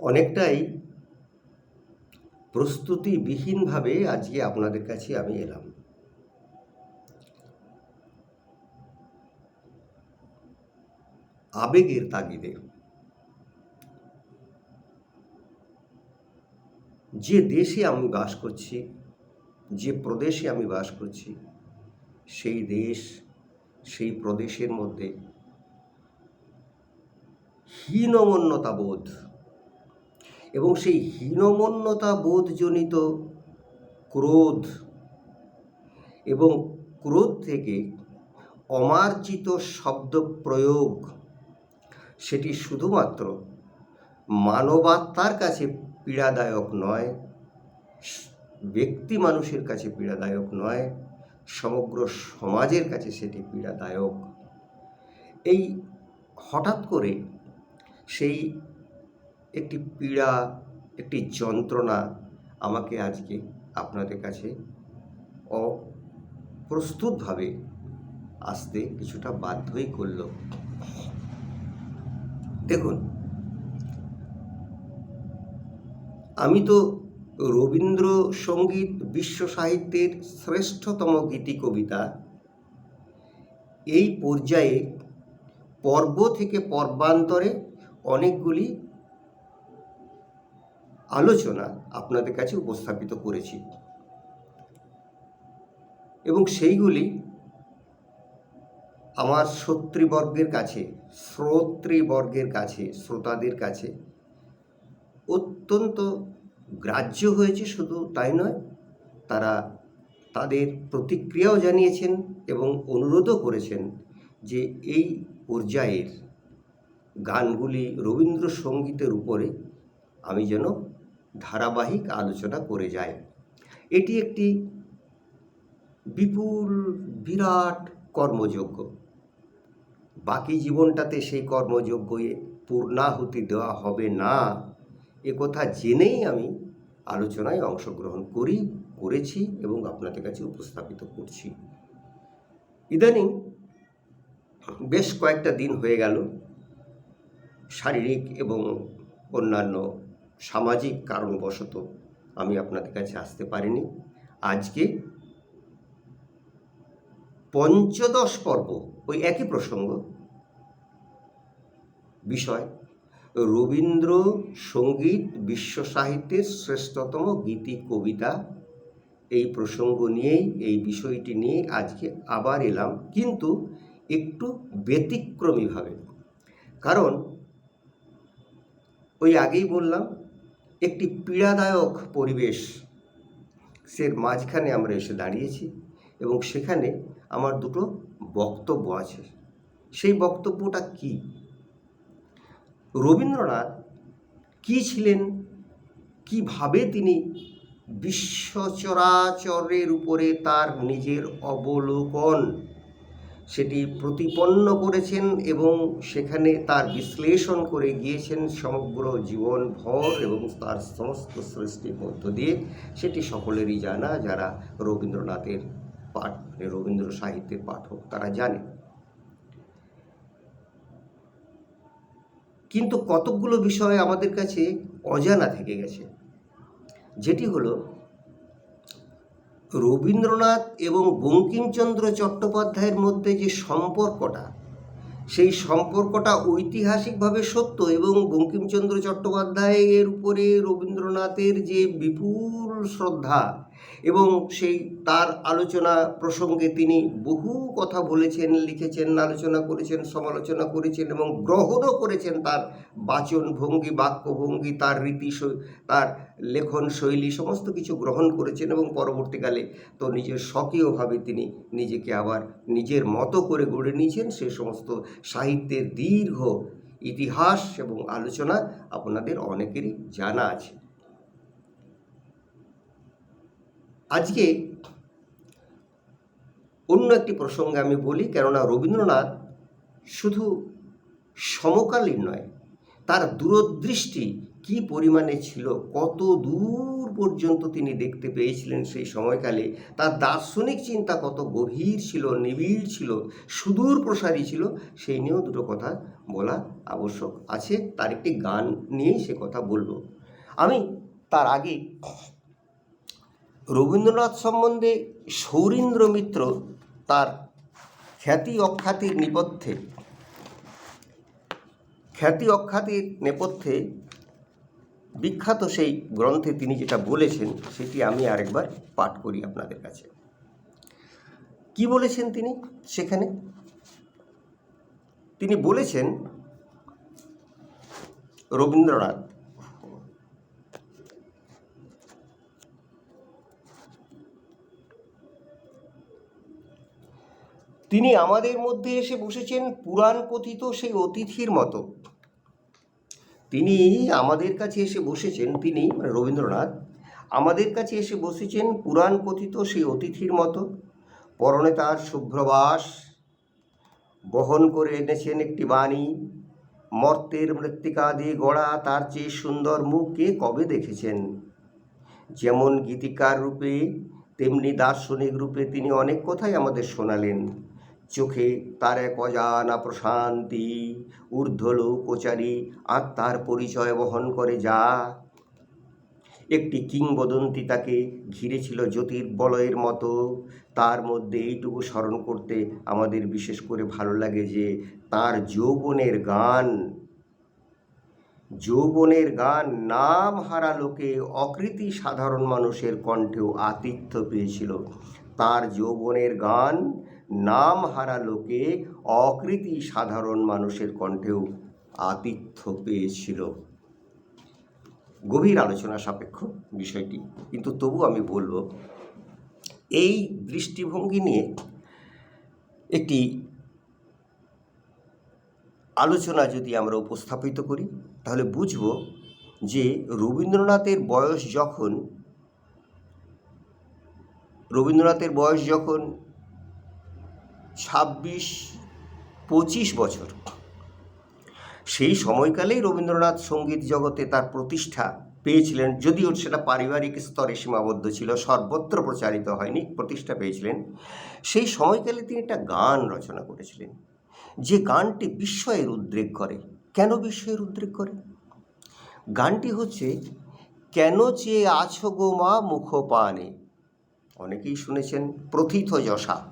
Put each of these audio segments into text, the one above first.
অনেকটাই প্রস্তুতিবিহীনভাবে আজকে আপনাদের কাছে আমি এলাম। আবেগের তাগিদে। যে দেশে আমি বাস করছি, যে প্রদেশে আমি বাস করছি, সেই দেশ, সেই প্রদেশের মধ্যে হীনমন্যতা বোধ এবং সেই হীনমন্যতা বোধজনিত ক্রোধ এবং ক্রোধ থেকে অমার্জিত শব্দ প্রয়োগ, সেটি শুধুমাত্র মানবাত্মার কাছে পীড়াদায়ক নয়, ব্যক্তি মানুষের কাছে পীড়াদায়ক নয়, সমগ্র সমাজের কাছে সেটি পীড়াদায়ক। এই হঠাৎ করে সেই একটি পীড়া, একটি যন্ত্রণা আমাকে আজকে আপনাদের কাছে অপ্রস্তুতভাবে আসতে কিছুটা বাধ্যই করল। দেখুন, আমি তো রবীন্দ্রসঙ্গীত বিশ্ব সাহিত্যের শ্রেষ্ঠতম গীতি কবিতা এই পর্যায়ে পর্ব থেকে পর্বান্তরে অনেকগুলি আলোচনা আপনাদের কাছে উপস্থাপিত করেছি। এবং সেইগুলি আমার শ্রোতৃবর্গের কাছে শ্রোতৃবর্গের কাছে, শ্রোতাদের কাছে অত্যন্ত গ্রাহ্য হয়েছে শুধু তাই নয়, তারা তাদের প্রতিক্রিয়াও জানিয়েছেন এবং অনুরোধও করেছেন যে এই পর্যায়ের গানগুলি রবীন্দ্রসঙ্গীতের উপরে আমি যেন ধারাবাহিক আলোচনা করে যায়। এটি একটি বিপুল, বিরাট কর্মযোগ্য বাকি জীবনটাতে সেই কর্মযোগ্যে পূর্ণাহুতি দেওয়া হবে না, এ কথা জেনেই আমি আলোচনায় অংশগ্রহণ করি, করেছি এবং আপনাদের কাছে উপস্থাপিত করছি। ইদানিং বেশ কয়েকটা দিন হয়ে গেল। শারীরিক এবং অন্যান্য সামাজিক কারণবশত আমি আপনাদের কাছে আসতে পারিনি। আজকে পঞ্চদশ পর্ব, ওই একই প্রসঙ্গ। বিষয়, রবীন্দ্র সংগীত বিশ্ব সাহিত্যের শ্রেষ্ঠতম গীতি কবিতা। এই প্রসঙ্গ নিয়েই, এই বিষয়টি নিয়ে আজকে আবার এলাম। কিন্তু একটু ব্যতিক্রমীভাবে। কারণ, ওই আগেই বললাম একটি পীড়াদায়ক পরিবেশ। সের মাঝখানে আমরা এসে দাঁড়িয়েছি এবং সেখানে আমার দুটো বক্তব্য আছে। সেই বক্তব্যটা কি? রবীন্দ্রনাথ কি ছিলেন? কীভাবে তিনি বিশ্বচরাচরের উপরে তার নিজের অবলোকন সেটি প্রতিপন্ন করেছেন এবং সেখানে তার বিশ্লেষণ করে গিয়েছেন সমগ্র জীবন ভর এবং তার সমস্ত সৃষ্টির মধ্য দিয়ে। সেটি সকলেরই জানা, যারা রবীন্দ্রনাথের পাঠ রবীন্দ্র সাহিত্যের পাঠক, তারা জানে। কিন্তু কতকগুলো বিষয় আমাদের কাছে অজানা থেকে গেছে। যেটি হলো রবীন্দ্রনাথ এবং বঙ্কিমচন্দ্র চট্টোপাধ্যায়ের মধ্যে যে সম্পর্কটা, সেই সম্পর্কটা ঐতিহাসিকভাবে সত্য এবং বঙ্কিমচন্দ্র চট্টোপাধ্যায়ের উপরে রবীন্দ্রনাথের যে বিপুল শ্রদ্ধা এবং সেই তার আলোচনা প্রসঙ্গে তিনি বহু কথা বলেছেন, লিখেছেন, আলোচনা করেছেন, সমালোচনা করেছেন এবং গ্রহণও করেছেন তার বাচন ভঙ্গি বাক্যভঙ্গি তার রীতি তার লেখন শৈলী, সমস্ত কিছু গ্রহণ করেছেন এবং পরবর্তীকালে তো নিজের স্বকীয়ভাবে তিনি নিজেকে আবার নিজের মতো করে গড়ে নিয়েছেন। সে সমস্ত সাহিত্যের দীর্ঘ ইতিহাস এবং আলোচনা আপনাদের অনেকেরই জানা আছে। আজকে অন্য একটি প্রসঙ্গে আমি বলি, কেননা রবীন্দ্রনাথ শুধু সমকালীন নয়, তার দূরদৃষ্টি কি পরিমাণে ছিল, কত দূর পর্যন্ত তিনি দেখতে পেয়েছিলেন সেই সময়কালে, তার দার্শনিক চিন্তা কত গভীর ছিল, নিবিড় ছিল, সুদূর প্রসারী ছিল, সেই নিয়েও দুটো কথা বলা আবশ্যক আছে, তার একটি গান নিয়েই সে কথা বলব। আমি তার আগে রবীন্দ্রনাথ সম্বন্ধে সৌরীন্দ্র মিত্র তার খ্যাতি অখ্যাতির নেপথ্যে, খ্যাতি অখ্যাতির নেপথ্যে বিখ্যাত সেই গ্রন্থে তিনি যেটা বলেছেন, সেটি আমি আরেকবার পাঠ করি আপনাদের কাছে। কি বলেছেন তিনি সেখানে? তিনি বলেছেন, রবীন্দ্রনাথ তিনি আমাদের মধ্যে এসে বসেছেন পুরাণ কথিত সেই অতিথির মতো। তিনি আমাদের কাছে এসে বসেছেন, তিনি মানে রবীন্দ্রনাথ, আমাদের কাছে এসে বসেছেন পুরাণ কথিত সেই অতিথির মতো। পরনে তার শুভ্রবাস বহন করে এনেছেন একটি বাণী, মর্তের মৃত্তিকা দিয়ে গড়া তার চেয়ে সুন্দর মুখ কে কবে দেখেছেন? যেমন গীতিকার রূপে, তেমনি দার্শনিক রূপে তিনি অনেক কথাই আমাদের শোনালেন। চোখে তার এক অজানা প্রশান্তি ঊর্ধ্বলোক কোচারি আত্মার পরিচয় বহন করে যা। একটি কিংবদন্তি তাকে ঘিরেছিল জ্যোতির্বলয়ের মতো। তার মধ্যে এইটুকু স্মরণ করতে আমাদের বিশেষ করে ভালো লাগে যে তার যৌবনের গান যৌবনের গান নাম হারা লোকে অকৃতি সাধারণ মানুষের কণ্ঠেও আতিথ্য পেয়েছিল। তার যৌবনের গান নাম হারা লোকে অকৃতি সাধারণ মানুষের কণ্ঠেও আতিথ্য পেয়েছিল। গভীর আলোচনা সাপেক্ষ বিষয়টি। কিন্তু তবু আমি বলব, এই দৃষ্টিভঙ্গি নিয়ে একটি আলোচনা যদি আমরা উপস্থাপিত করি, তাহলে বুঝব যে রবীন্দ্রনাথের বয়স যখন, রবীন্দ্রনাথের বয়স যখন ছাব্বিশ, পঁচিশ বছর। সেই সময়কালেই রবীন্দ্রনাথ সংগীত জগতে তার প্রতিষ্ঠা পেয়েছিলেন, যদিও সেটা পারিবারিক স্তরে সীমাবদ্ধ ছিল, সর্বত্র প্রচারিত হয়নি, প্রতিষ্ঠা পেয়েছিলেন। সেই সময়কালে তিনি একটা গান রচনা করেছিলেন, যে গানটি বিস্ময়ের উদ্রেক করে। কেন বিস্ময়ের উদ্রেক করে? গানটি হচ্ছে, কেন চেয়ে আছো গো মা মুখ পানে অনেকেই শুনেছেন, প্রথিত যশা।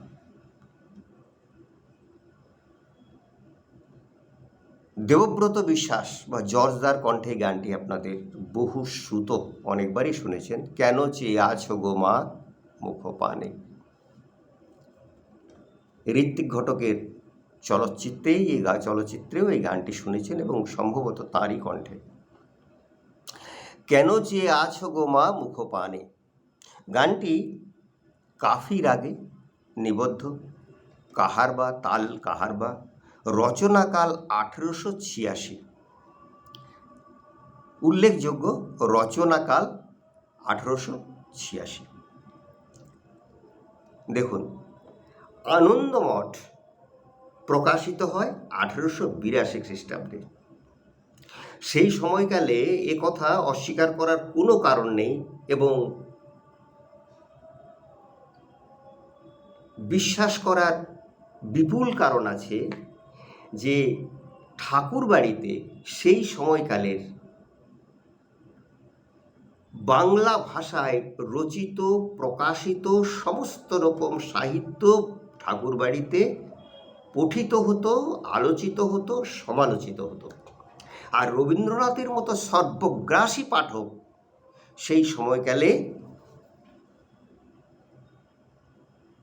দেবব্রত বিশ্বাস বা জর্জদার কণ্ঠে গানটি আপনাদের বহু শ্রুত অনেকবারই শুনেছেন, কেন চেয়ে আছো গো মা মুখ পানে ঋত্বিক ঘটকের চলচ্চিত্রেই এই গা, চলচ্চিত্রেও এই গানটি শুনেছেন এবং সম্ভবত তারই কণ্ঠে। কেন চেয়ে আছো গো মা মুখ পানে গানটি কাফি রাগে নিবদ্ধ, কাহার বা তাল কাহারবা রচনাকাল আঠেরোশো ছিয়াশি। উল্লেখযোগ্য রচনাকাল আঠেরোশো ছিয়াশি। দেখুন, আনন্দমঠ প্রকাশিত হয় আঠেরোশো বিরাশি খ্রিস্টাব্দে। সেই সময়কালে এ কথা অস্বীকার করার কোনো কারণ নেই এবং বিশ্বাস করার বিপুল কারণ আছে যে ঠাকুর বাড়িতে সেই সময়কালের বাংলা ভাষায় রচিত, প্রকাশিত সমস্ত রকম সাহিত্য ঠাকুর বাড়িতে পঠিত হতো, আলোচিত হতো, সমালোচিত হতো। আর রবীন্দ্রনাথের মতো সর্বগ্রাসী পাঠক সেই সময়কালে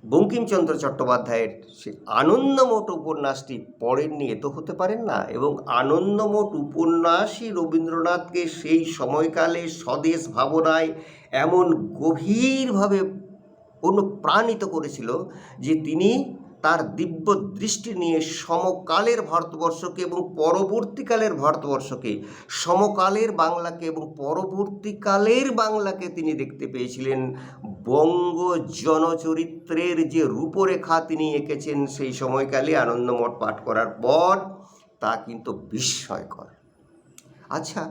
বঙ্কিমচন্দ্র চট্টোপাধ্যায়ের সে আনন্দমঠ উপন্যাসটি পড়েননি তো হতে পারেন না এবং আনন্দমঠ উপন্যাসই রবীন্দ্রনাথকে সেই সময়কালে স্বদেশ ভাবনায় এমন গভীরভাবে অনুপ্রাণিত করেছিল যে তিনি তার দিব্য দৃষ্টি নিয়ে সমকালের ভারতবর্ষকে এবং পরবর্তীকালের ভারতবর্ষকে, সমকালের বাংলাকে এবং পরবর্তীকালের বাংলাকে তিনি দেখতে পেয়েছিলেন বঙ্গ জনচরিত্রের যে রূপরেখা তিনি এঁকেছেন সেই সময়কালে আনন্দমঠ পাঠ করার পর তা কিন্তু বিস্ময়কর। আচ্ছা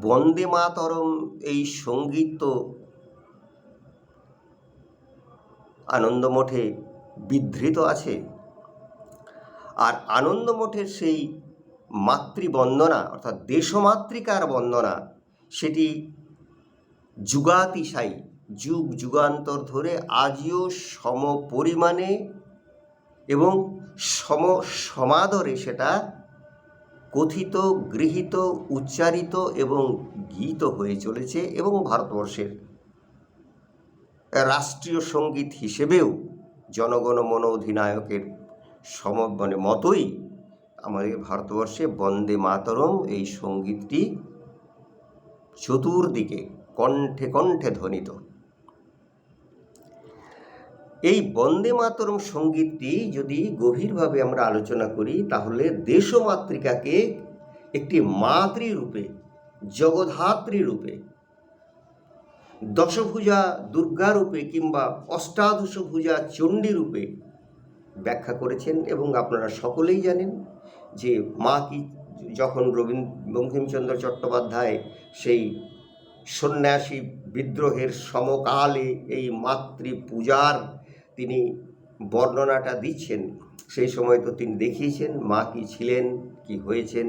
বন্দে মাতরম এই সংগীত তো আনন্দমঠে বিধৃত আছে। আর আনন্দমঠের সেই মাতৃবন্দনা, অর্থাৎ দেশমাতৃকার বন্দনা, সেটি যুগাতিশায়ী। যুগ যুগান্তর ধরে আজও সম পরিমাণে এবং সম সমাদরে সেটা কথিত, গৃহীত, উচ্চারিত এবং গীত হয়ে চলেছে এবং ভারতবর্ষের রাষ্ট্রীয় সংগীত হিসেবেও জনগণ মন অধিনায়কের সম মানে মতোই আমাদের ভারতবর্ষে বন্দে মাতরম এই সঙ্গীতটি চতুর্দিকে কণ্ঠে কণ্ঠে ধ্বনিত। এই বন্দে মাতরম সঙ্গীতটি যদি গভীরভাবে আমরা আলোচনা করি, তাহলে দেশমাতৃকাকে একটি মাতৃরূপে জগধাত্রী রূপে, দশভুজা দুর্গা রূপে কিংবা অষ্টাদশভুজা চণ্ডী রূপে ব্যাখ্যা করেছেন এবং আপনারা সকলেই জানেন যে মা কি, যখন রবীন্দ্র বঙ্কিমচন্দ্র চট্টোপাধ্যায় সেই সন্ন্যাসী বিদ্রোহের সমকালে এই মাতৃ পূজার তিনি বর্ণনাটা দিচ্ছেন। সেই সময় তো তিনি দেখিয়েছেন, মা কি ছিলেন, কি হয়েছেন,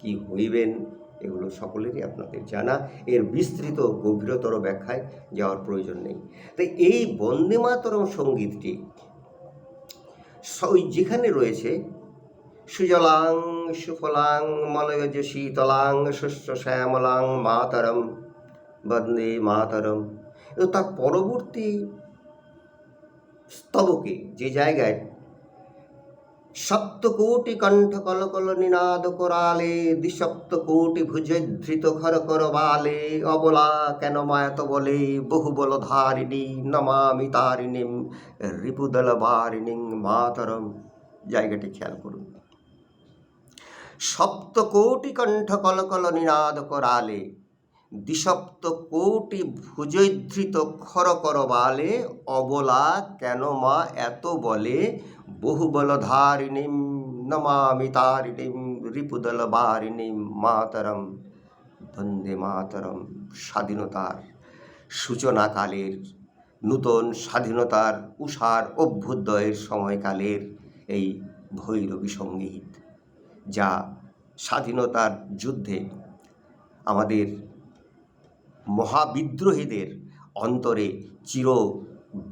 কি হইবেন, এগুলো সকলেরই আপনাদের জানা। এর বিস্তৃত গভীরতর ব্যাখ্যায় যাওয়ার প্রয়োজন নেই। তাই এই বন্দে মাতরম সঙ্গীতটি ওই যেখানে রয়েছে, সুজলাং সুফলাং মলয়জ শীতলাং শস্য শ্যামলাং মাতরম বন্দে মাতরম। এবং তার পরবর্তী স্তবকে যে জায়গায় সপ্তকোটি কণ্ঠ কলকল নিনাদ করালে দ্বিসপ্ত কোটি ভুজধৃত খর কর বালে, অবলা কেন মায়াত বলে বহু বল ধারিণী নমামি তারিণীম রিপুদল বারিণী মাতরম। জায়গাটি খেয়াল করুন। সপ্তকোটি কণ্ঠ কলকল নিনাদ করালে দ্বিসপ্ত কোটি ভুজধৃত খর কর বালে অবলা কেন মা এত বলে? বহু বলধারিণীম নমামি তারিণীম রিপুদল বারিণীম মাতরম বন্দে মাতরম স্বাধীনতার সূচনাকালের নূতন স্বাধীনতার উষার অভ্যুদয়ের সময়কালের এই ভৈরবী সংগীত, যা স্বাধীনতার যুদ্ধে আমাদের মহাবিদ্রোহীদের অন্তরে চির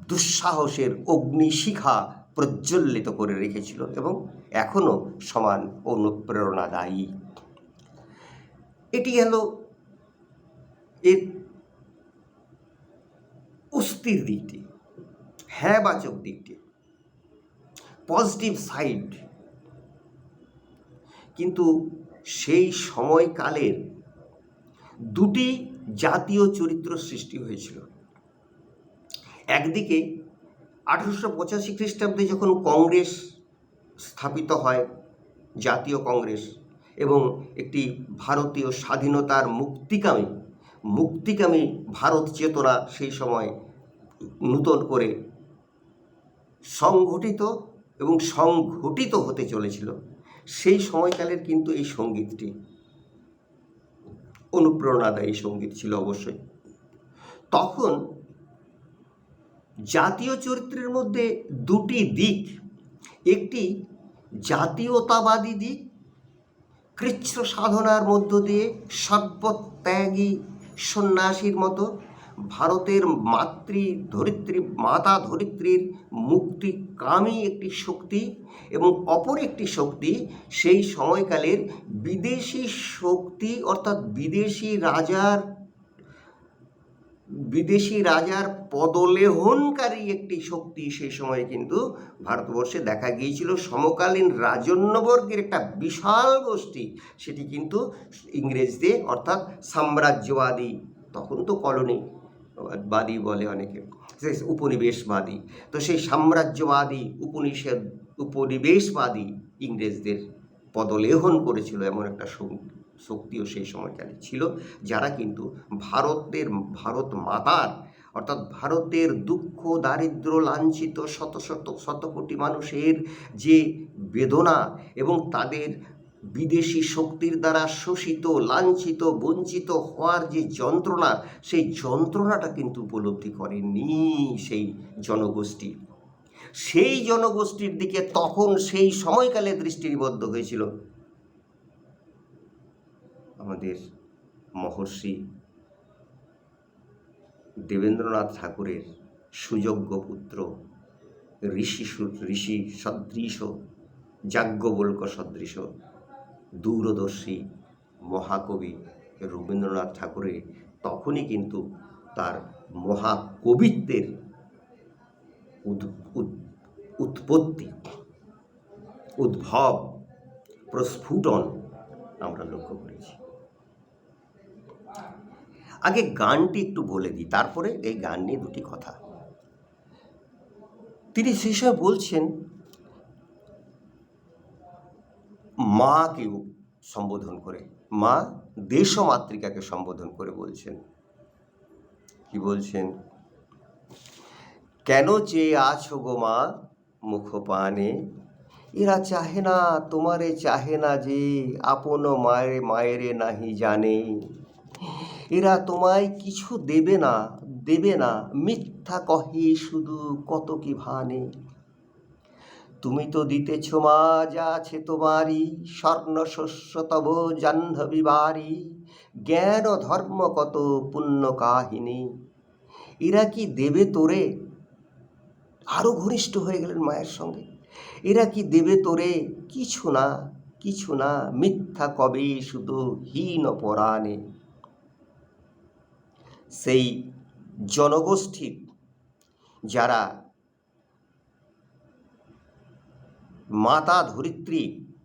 দুঃসাহসের অগ্নিশিখা প্রজ্বলিত করে রেখেছিল এবং এখনও সমান অনুপ্রেরণাদায়ী। এটি হলো এর অস্থির দিকটি হ্যাঁ বাচক দিকটি, পজিটিভ সাইড। কিন্তু সেই সময়কালের দুটি জাতীয় চরিত্র সৃষ্টি হয়েছিল। একদিকে আঠারোশো পঁচাশি খ্রিস্টাব্দে যখন কংগ্রেস স্থাপিত হয়, জাতীয় কংগ্রেস, এবং একটি ভারতীয় স্বাধীনতার মুক্তিকামী মুক্তিকামী ভারত চেতনা সেই সময় নূতন করে সংগঠিত এবং সংঘটিত হতে চলেছিল, সেই সময়কালের কিন্তু এই সঙ্গীতটি। অনুপ্রেরণাদায়ী সংগীত ছিল অবশ্যই। তখন জাতীয় চরিত্রের মধ্যে দুটি দিক, একটি জাতীয়তাবাদী দিক কৃচ্ছ সাধনার মধ্য দিয়ে সর্বত্যাগী সন্ন্যাসীর মতো ভারতের মাতৃ ধরিত্রী, মাতা ধরিত্রীর মুক্তিকামী একটি শক্তি এবং অপর একটি শক্তি সেই সময়কালের বিদেশি শক্তি অর্থাৎ বিদেশি রাজার বিদেশি রাজার পদলেহনকারী একটি শক্তি সেই সময় কিন্তু ভারতবর্ষে দেখা গিয়েছিল। সমকালীন রাজন্যবর্গের একটা বিশাল গোষ্ঠী, সেটি কিন্তু ইংরেজদের অর্থাৎ সাম্রাজ্যবাদী, তখন তো কলোনি। বাদী বলে অনেকে। সেই উপনিবেশবাদী। তো সেই সাম্রাজ্যবাদী উপনিষেধ উপনিবেশবাদী ইংরেজদের পদলেহন করেছিল এমন একটা শক্তিও সেই সময়কালে ছিল, যারা কিন্তু ভারতের, ভারত মাতার, অর্থাৎ ভারতের দুঃখ, দারিদ্র, লাঞ্ছিত শত শত শত কোটি মানুষের যে বেদনা এবং তাদের বিদেশি শক্তির দ্বারা শোষিত, লাঞ্ছিত, বঞ্চিত হওয়ার যে যন্ত্রণা, সেই যন্ত্রণাটা কিন্তু উপলব্ধি করেনি সেই জনগোষ্ঠী। সেই জনগোষ্ঠীর দিকে তখন সেই সময়কালে দৃষ্টি নিবদ্ধ হয়েছিল আমাদের মহর্ষি দেবেন্দ্রনাথ ঠাকুরের সুযোগ্য পুত্র ঋষি ঋষি সদৃশ, যাজ্ঞবল্ক সদৃশ। দূরদর্শী মহাকবি রবীন্দ্রনাথ ঠাকুরের তখনই কিন্তু তার মহাকবিত্বের উৎপত্তি, উদ্ভব, প্রস্ফুটন আমরা লক্ষ্য করেছি। আগে গানটি একটু বলে দিই, তারপরে এই গান নিয়ে দুটি কথা। তিনি সেই সময় বলছেন মাকে সম্বোধন করে, মা দেশমাতৃকাকে সম্বোধন করে বলছেন। কি বলছেন? কেন চেয়ে আছো গো মা মুখপানে? এরা চাহে না, তোমারে চাহে না যে আপন মায়ের, মায়েরে নাহি জানে। এরা তোমায় কিছু দেবে না দেবে না, মিথ্যা কহে শুধু কত কি ভানে। তুমি তো দিতেছ মা যা আছে তোমারই। স্বর্ণ, শস্য, তব জাহ্নবী বাড়ি। জ্ঞান ধর্ম কত পুণ্য কাহিনী। এরা কি দেবে তোরে? আরও ঘনিষ্ঠ হয়ে গেলেন মায়ের সঙ্গে। এরা কি দেবে তোরে? কিছু না কিছু না। মিথ্যা কবে শুধু হীন পরাণে। সেই জনগোষ্ঠীর যারা মাতা ধরিত্রী,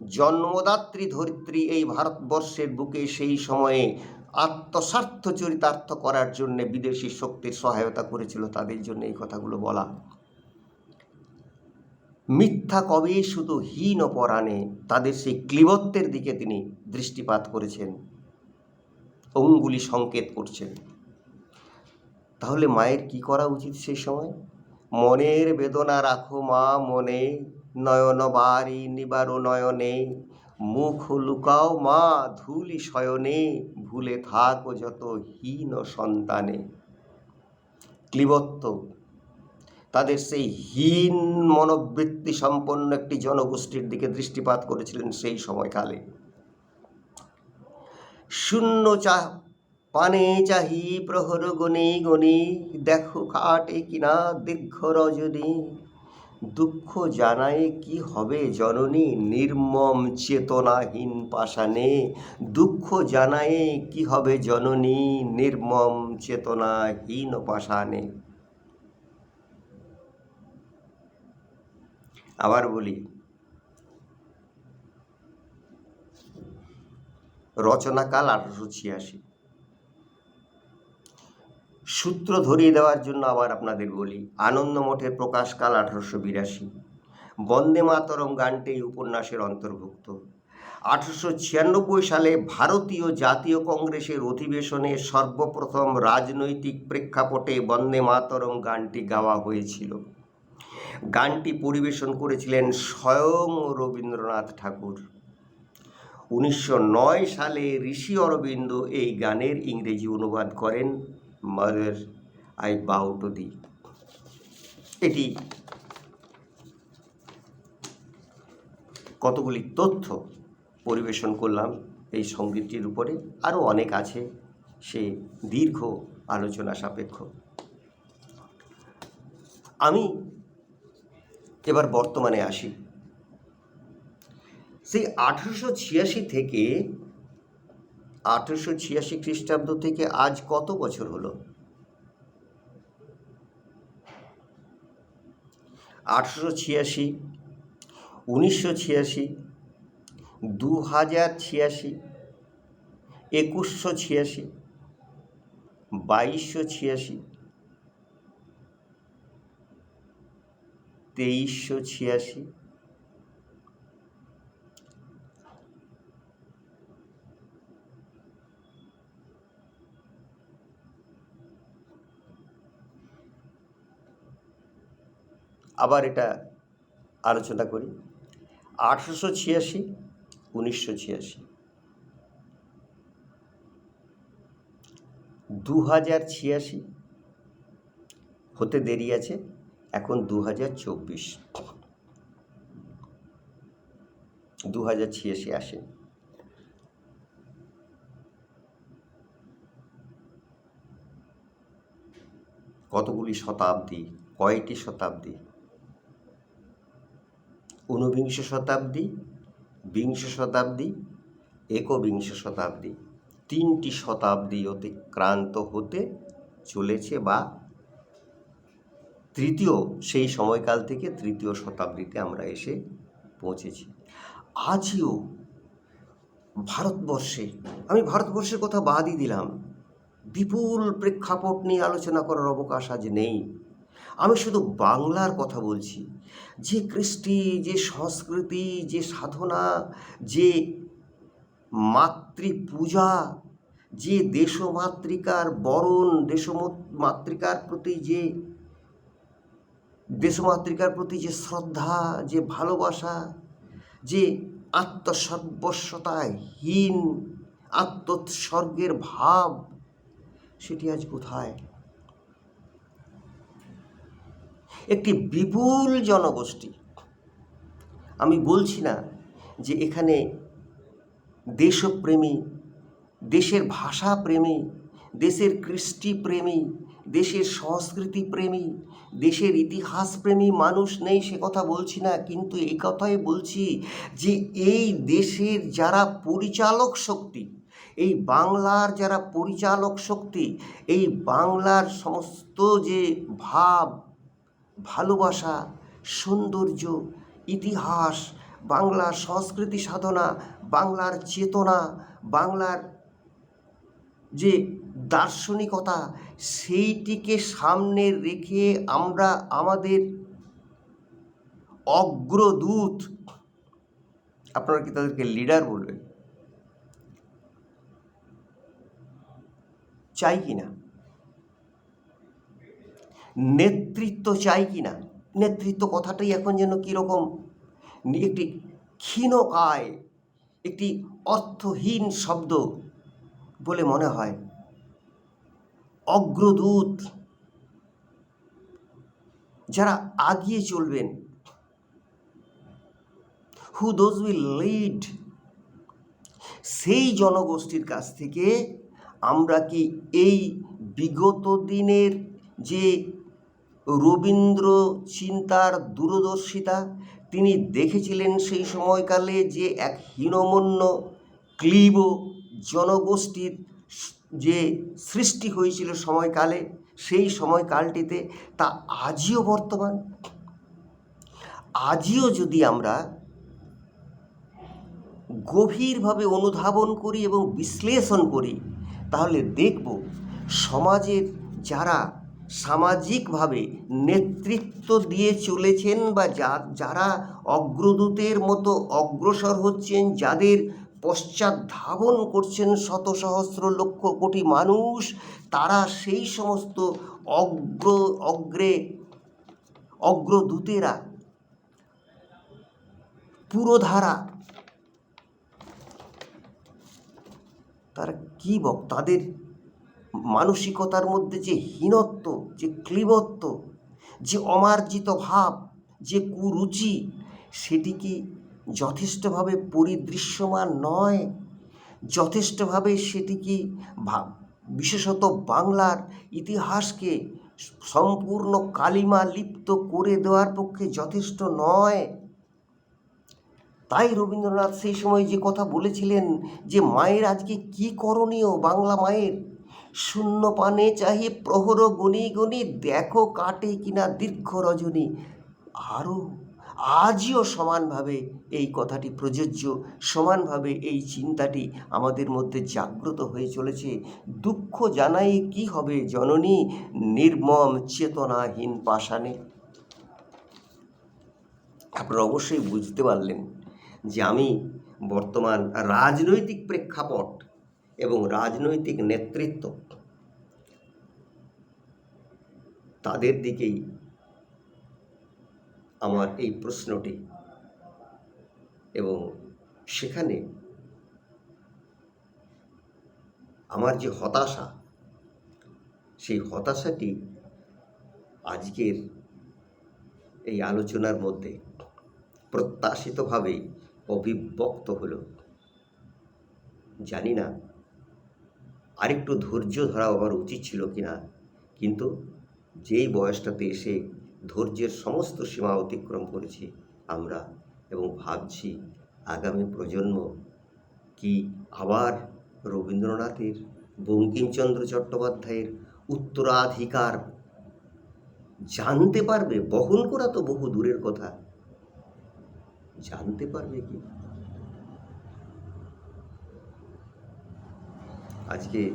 জন্মদাত্রী ধরিত্রী এই ভারতবর্ষের বুকে সেই সময়ে আত্মস্বার্থ চরিতার্থ করার জন্য বিদেশি শক্তির সহায়তা করেছিল তাদের জন্য এই কথাগুলো বলা। মিথ্যা কবে শুধু হীন পরাণে তাদের সেই ক্লিবত্বের দিকে তিনি দৃষ্টিপাত করেছেন, অঙ্গুলি সংকেত করছেন। তাহলে মায়ের কি করা উচিত সেই সময়? মনের বেদনা রাখো মা মনে নয়ন নিবার নয়নে। মুখ লুকাও মা, ধুলি শয়নে, ভুলে থাকো যত হীন সন্তানে। ক্লিবত্ব তাদের সেই হীন মনোবৃত্তি সম্পন্ন একটি জনগোষ্ঠীর দিকে দৃষ্টিপাত করেছিলেন সেই সময়কালে। শূন্য চা, পানে চাহি প্রহর গণি গণি, দেখো কাটে কিনা দীর্ঘ রজনী। দুঃখ জানায় কি হবে জননী? নির্মম চেতনাহীন পাষাণে দুঃখ জানায় কি হবে জননী? নির্মম চেতনাহীন পাষাণে। আবার বলি, রচনাকাল আঠারোশো ছিয়াশি। সূত্র ধরিয়ে দেওয়ার জন্য আবার আপনাদের বলি, আনন্দ মঠের প্রকাশকাল আঠারোশো বিরাশি। বন্দে মাতরম গানটি এই উপন্যাসের অন্তর্ভুক্ত। আঠারোশো ছিয়ানব্বই সালে ভারতীয় জাতীয় কংগ্রেসের অধিবেশনে সর্বপ্রথম রাজনৈতিক প্রেক্ষাপটে বন্দে মাতরম গানটি গাওয়া হয়েছিল। গানটি পরিবেশন করেছিলেন স্বয়ং রবীন্দ্রনাথ ঠাকুর। উনিশশো নয় সালে ঋষি অরবিন্দ এই গানের ইংরেজি অনুবাদ করেন। মাদার আই টু দি এটি কতগুলি তথ্য পরিবেশন করলাম এই সঙ্গীতটির উপরে। আরও অনেক আছে সে দীর্ঘ আলোচনা সাপেক্ষ। আমি এবার বর্তমানে আসি। সেই আঠেরোশো ছিয়াশি থেকে আঠেরোশো ছিয়াশি খ্রিস্টাব্দ থেকে আজ কত বছর হলো? আঠেরোশো ছিয়াশি, উনিশশো ছিয়াশি দু হাজার ছিয়াশি, একুশশো ছিয়াশি, বাইশশো ছিয়াশি, তেইশশো ছিয়াশি আবার এটা আলোচনা করি। আঠেরোশো ছিয়াশি, উনিশশো ছিয়াশি। দু হাজার ছিয়াশি হতে দেরি আছে, এখন দু হাজার চব্বিশ। দু হাজার ছিয়াশি আসে। কতগুলি শতাব্দী, কয়টি শতাব্দী? ঊনবিংশ শতাব্দী, বিংশ শতাব্দী, একবিংশ শতাব্দী। তিনটি শতাব্দী অতিক্রান্ত হতে চলেছে বা তৃতীয়, সেই সময়কাল থেকে তৃতীয় শতাব্দীতে আমরা এসে পৌঁছেছি। আজও ভারতবর্ষে, আমি ভারতবর্ষের কথা বাদই দিলাম, বিপুল প্রেক্ষাপট নিয়ে আলোচনা করার অবকাশ আজ নেই। আমি শুধু বাংলার কথা বলছি। যে কৃষ্টি, যে সংস্কৃতি, যে সাধনা, যে মাতৃপূজা, যে দেশমাতৃকার বরণ, দেশমাতৃকার প্রতি যে, দেশমাতৃকার প্রতি যে শ্রদ্ধা, যে ভালোবাসা, যে আত্মসর্বস্বতায় হীন আত্মোৎসর্গের ভাব, সেটি আজ কোথায়? একটি বিপুল জনগোষ্ঠী। আমি বলছি না যে এখানে দেশপ্রেমী, দেশের ভাষা প্রেমী দেশের কৃষ্টি প্রেমী দেশের সংস্কৃতি প্রেমী দেশের ইতিহাস প্রেমী মানুষ নেই সে কথা বলছি না। কিন্তু এই কথাই বলছি যে এই দেশের যারা পরিচালক শক্তি, এই বাংলার যারা পরিচালক শক্তি, এই বাংলার সমস্ত যে ভাব ভালোবাসা, সৌন্দর্য, ইতিহাস, বাংলার সংস্কৃতি সাধনা, বাংলার চেতনা, বাংলার যে দার্শনিকতা, সেইটিকে সামনে রেখে আমরা আমাদের অগ্রদূত। আপনারা কি তাদেরকে লিডার বলবেন? চাই কি না নেতৃত্ব চাই কি না? নেতৃত্ব কথাটাই এখন যেন কীরকম? একটি ক্ষীণকায় একটি অর্থহীন শব্দ বলে মনে হয়। অগ্রদূত যারা আগিয়ে চলবেন। হু দোজ উইল লিড সেই জনগোষ্ঠীর কাছ থেকে আমরা কি এই বিগত দিনের যে রবীন্দ্র চিন্তার দূরদর্শিতা। তিনি দেখেছিলেন সেই সময়কালে যে এক হীনমন্য ক্লীব জনগোষ্ঠীর যে সৃষ্টি হয়েছিল সময়কালে, সেই সময়কালটিতে তা আজও বর্তমান। আজও যদি আমরা গভীরভাবে অনুধাবন করি এবং বিশ্লেষণ করি, তাহলে দেখব সমাজের যারা সামাজিকভাবে নেতৃত্ব দিয়ে চলেছেন বা যা, যারা অগ্রদূতের মতো অগ্রসর হচ্ছেন, যাদের পশ্চাৎ ধাবন করছেন শত সহস্র লক্ষ কোটি মানুষ, তারা সেই সমস্ত অগ্র, অগ্রে, অগ্রদূতেরা পুরোধারা তারা কী বক, তাদের মানসিকতার মধ্যে যে হীনত্ব, যে ক্লিবত্ব, যে অমার্জিত ভাব, যে কুরুচি সেটি কি যথেষ্টভাবে পরিদৃশ্যমান নয়। যথেষ্টভাবে সেটি কি বিশেষত বাংলার ইতিহাসকে সম্পূর্ণ কালিমা লিপ্ত করে দেওয়ার পক্ষে যথেষ্ট নয়। তাই রবীন্দ্রনাথ সেই সময় যে কথা বলেছিলেন যে, মায়ের আজকে কি করণীয় বাংলা মায়ের? শূন্য পানে চাহি প্রহর গণি গণি, দেখো কাটে কিনা দীর্ঘ রজনী। আরও আজও সমানভাবে এই কথাটি প্রযোজ্য, সমানভাবে এই চিন্তাটি আমাদের মধ্যে জাগ্রত হয়ে চলেছে। দুঃখ জানাই কি হবে জননী, নির্মম চেতনাহীন পাষাণে। আপনারা অবশ্যই বুঝতে পারলেন যে আমি বর্তমান রাজনৈতিক প্রেক্ষাপট এবং রাজনৈতিক নেতৃত্ব তাদের দিকেই আমার এই প্রশ্নটি। এবং সেখানে আমার যে হতাশা, সেই হতাশাটি আজকের এই আলোচনার মধ্যে প্রত্যাশিতভাবে অভিব্যক্ত হলো। জানি না, আরেকটু ধৈর্য ধরা আমার উচিত ছিল কিনা, কিন্তু যেই বয়সটাতে এসে ধৈর্যের সমস্ত সীমা অতিক্রম করেছি আমরা এবং ভাবছি আগামী প্রজন্ম কি আবার রবীন্দ্রনাথের, বঙ্কিমচন্দ্র চট্টোপাধ্যায়ের উত্তরাধিকার জানতে পারবে? বহন করা তো বহু দূরের কথা। জানতে পারবে কি? আজকে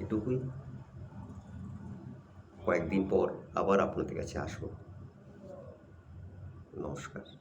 এটুকুই। কয়েকদিন পর আবার আপনাদের কাছে আসব। নমস্কার।